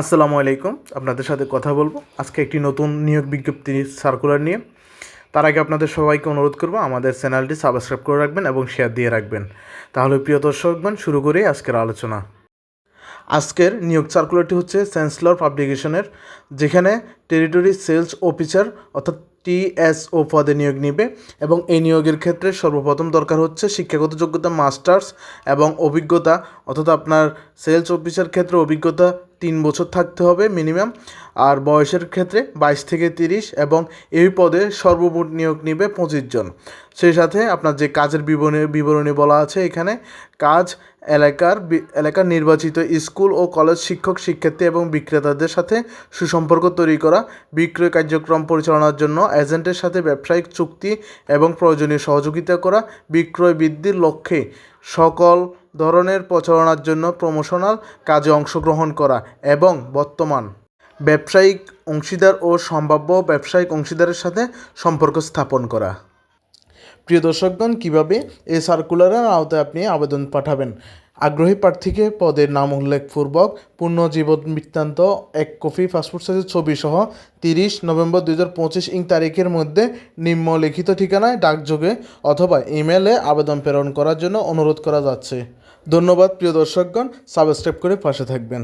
আসসালামু আলাইকুম, আপনাদের সাথে কথা বলব। আজকে একটি নতুন নিয়োগ বিজ্ঞপ্তি সার্কুলার নিয়ে। তার আগে আপনাদের সবাইকে অনুরোধ করব, আমাদের চ্যানেলটি সাবস্ক্রাইব করে রাখবেন এবং শেয়ার দিয়ে রাখবেন। তাহলে প্রিয় দর্শকগণ শুরু করি আজকের আলোচনা। আজকের নিয়োগ সার্কুলারটি হচ্ছে চ্যান্সেলর পাবলিকেশনের যেখানে টেরিটরি সেলস অফিসার অর্থাৎ টিএসও পদে নিয়োগ নিবে এবং এই নিয়োগের ক্ষেত্রে সর্বপ্রথম দরকার হচ্ছে শিক্ষাগত যোগ্যতা মাস্টার্স এবং অভিজ্ঞতা, অর্থাৎ আপনার সেলস অফিসার ক্ষেত্রে অভিজ্ঞতা তিন বছর থাকতে হবে মিনিমাম আর বয়সের ক্ষেত্রে বাইশ থেকে তিরিশ এবং এই পদে সর্বমোট নিয়োগ নিবে পঁচিশ জন। সেই সাথে আপনার যে কাজের বিবরণী বিবরণী বলা আছে এখানে, কাজ, এলাকার এলাকার নির্বাচিত স্কুল ও কলেজ শিক্ষক, শিক্ষার্থী এবং বিক্রেতাদের সাথে সুসম্পর্ক তৈরি করা, বিক্রয় কার্যক্রম পরিচালনার জন্য এজেন্টের সাথে ব্যবসায়িক চুক্তি এবং প্রয়োজনীয় সহযোগিতা করা, বিক্রয় বৃদ্ধির লক্ষ্যে সকল ধরনের প্রচারণার জন্য প্রমোশনাল কাজে অংশগ্রহণ করা এবং বর্তমান ব্যবসায়িক অংশীদার ও সম্ভাব্য ব্যবসায়িক অংশীদারের সাথে সম্পর্ক স্থাপন করা। প্রিয় দর্শকগণ, কীভাবে এই সার্কুলারের আওতায় আপনি আবেদন পাঠাবেন? আগ্রহী প্রার্থীকে পদের নাম উল্লেখপূর্বক পূর্ণ জীবন বৃত্তান্ত, এক কপি পাসপোর্ট সাইজের ছবি সহ তিরিশ নভেম্বর দুই হাজার পঁচিশ ইং তারিখের মধ্যে নিম্নলিখিত ঠিকানায় ডাকযোগে অথবা ইমেলে আবেদন প্রেরণ করার জন্য অনুরোধ করা যাচ্ছে। ধন্যবাদ, প্রিয় দর্শকগণ। সাবস্ক্রাইব করে পাশে থাকবেন।